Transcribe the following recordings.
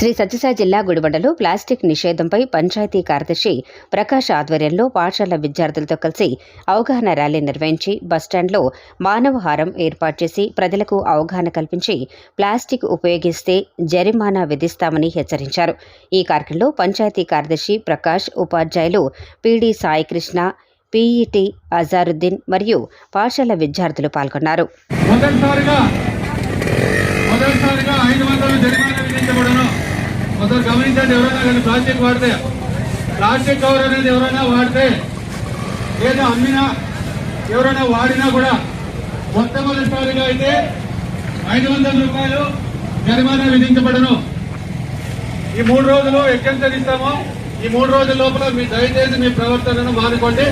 శ్రీ సత్యసాయి జిల్లా గుడిబండలో ప్లాస్టిక్ నిషేధంపై పంచాయతీ కార్యదర్శి ప్రకాష్ ఆధ్వర్యంలో పాఠశాల విద్యార్థులతో కలిసి అవగాహన ర్యాలీ నిర్వహించి బస్టాండ్లో మానవహారం ఏర్పాటు చేసి ప్రజలకు అవగాహన కల్పించి ప్లాస్టిక్ ఉపయోగిస్తే జరిమానా విధిస్తామని హెచ్చరించారు. ఈ కార్యక్రమంలో పంచాయతీ కార్యదర్శి ప్రకాష్ ఉపాధ్యాయులు పిడి సాయికృష్ణ పీఈటీ అజారుద్దీన్ మరియు పాఠశాల విద్యార్థులు పాల్గొన్నారు. మొదటిసారిగా మొదటిసారిగా ఐదు వందలు అనేది ఎవరైనా కానీ ప్లాస్టిక్ వాడితే ప్లాస్టిక్ కవర్ అనేది ఎవరైనా వాడితే ఏదో అమ్మినా ఎవరైనా వాడినా కూడా మొట్టమొదటిసారిగా అయితే ఐదు వందల రూపాయలు జరిమానా విధించబడను. ఈ మూడు రోజులు ఎక్కడి ఇస్తామో ఈ మూడు రోజుల లోపల మీ దయచేసి మీ ప్రవర్తనను మానుకోండి.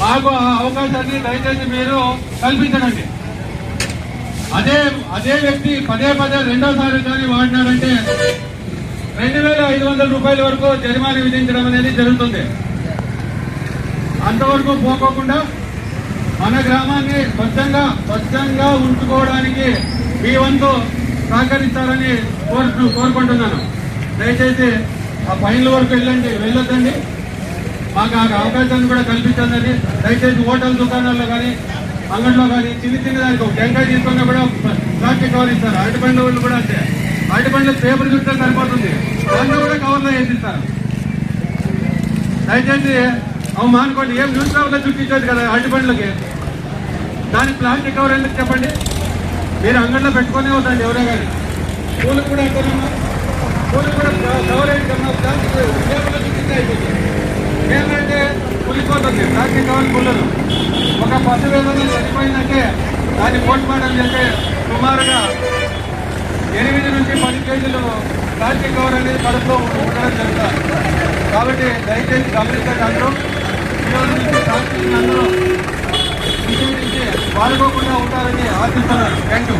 మాకు ఆ అవకాశాన్ని దయచేసి మీరు కల్పించడండి అదే అదే వ్యక్తి పదే పదే రెండోసారి కానీ వాడినాడంటే రెండు వేల ఐదు వందల రూపాయల వరకు జరిమానా విధించడం అనేది జరుగుతుంది. అంతవరకు పోకోకుండా మన గ్రామాన్ని స్వచ్ఛంగా స్వచ్ఛంగా ఉంచుకోవడానికి మీ వంతు సహకరిస్తారని కోరు కోరుకుంటున్నాను. దయచేసి ఆ ఫైన్ల వరకు వెళ్ళండి వెళ్ళొద్దండి. మాకు ఆ అవకాశాన్ని కూడా కల్పించండి. దయచేసి హోటల్ దుకాణాల్లో కానీ అంగడిలో కానీ చిన్న చిన్న దానికి ఒక టెంకాయ తీసుకున్నా కూడా ప్లాస్టిక్ కవర్ ఇస్తారు. అరటి పండ్ల వాళ్ళు కూడా అంతే. అరటి పండ్లు పేపర్ చూస్తే సరిపోతుంది దాంట్లో కూడా కవర్లో వేసిస్తారు. దయచేసి అవి మానుకోండి ఏం న్యూస్ పేపర్లో చుట్టించదు కదా అరటి పండ్లకి దాని ప్లాస్టిక్ కవర్ ఎందుకు చెప్పండి. మీరు అంగడిలో పెట్టుకునే అవుతాండి ఎవరే కానీ పూలకు కూడా ఎక్కడన్నా? పూలకు కూడా కవర్ అయ్యి ప్లాస్టిక్ పేపర్లో చుట్టించే అయిపోతుంది. ఏంటంటే కులిపోతుంది ప్లాస్టిక్ కవర్ కుల్లదు ఒక పశువు చనిపోయిందంటే దాన్ని పోస్ట్ మార్టం చేస్తే సుమారుగా ఎనిమిది నుంచి పది కేజీలు ప్లాస్టిక్ కవర్ అనేది కడుపులో ఉండడం జరుగుతుంది. కాబట్టి దయచేసి గమనించండి అందరూ. ఈరోజు నుంచి ప్లాస్టిక్ అందరూ నిషేధించి వాడుకోకుండా ఉంటారని ఆశిస్తున్నాను. Thank you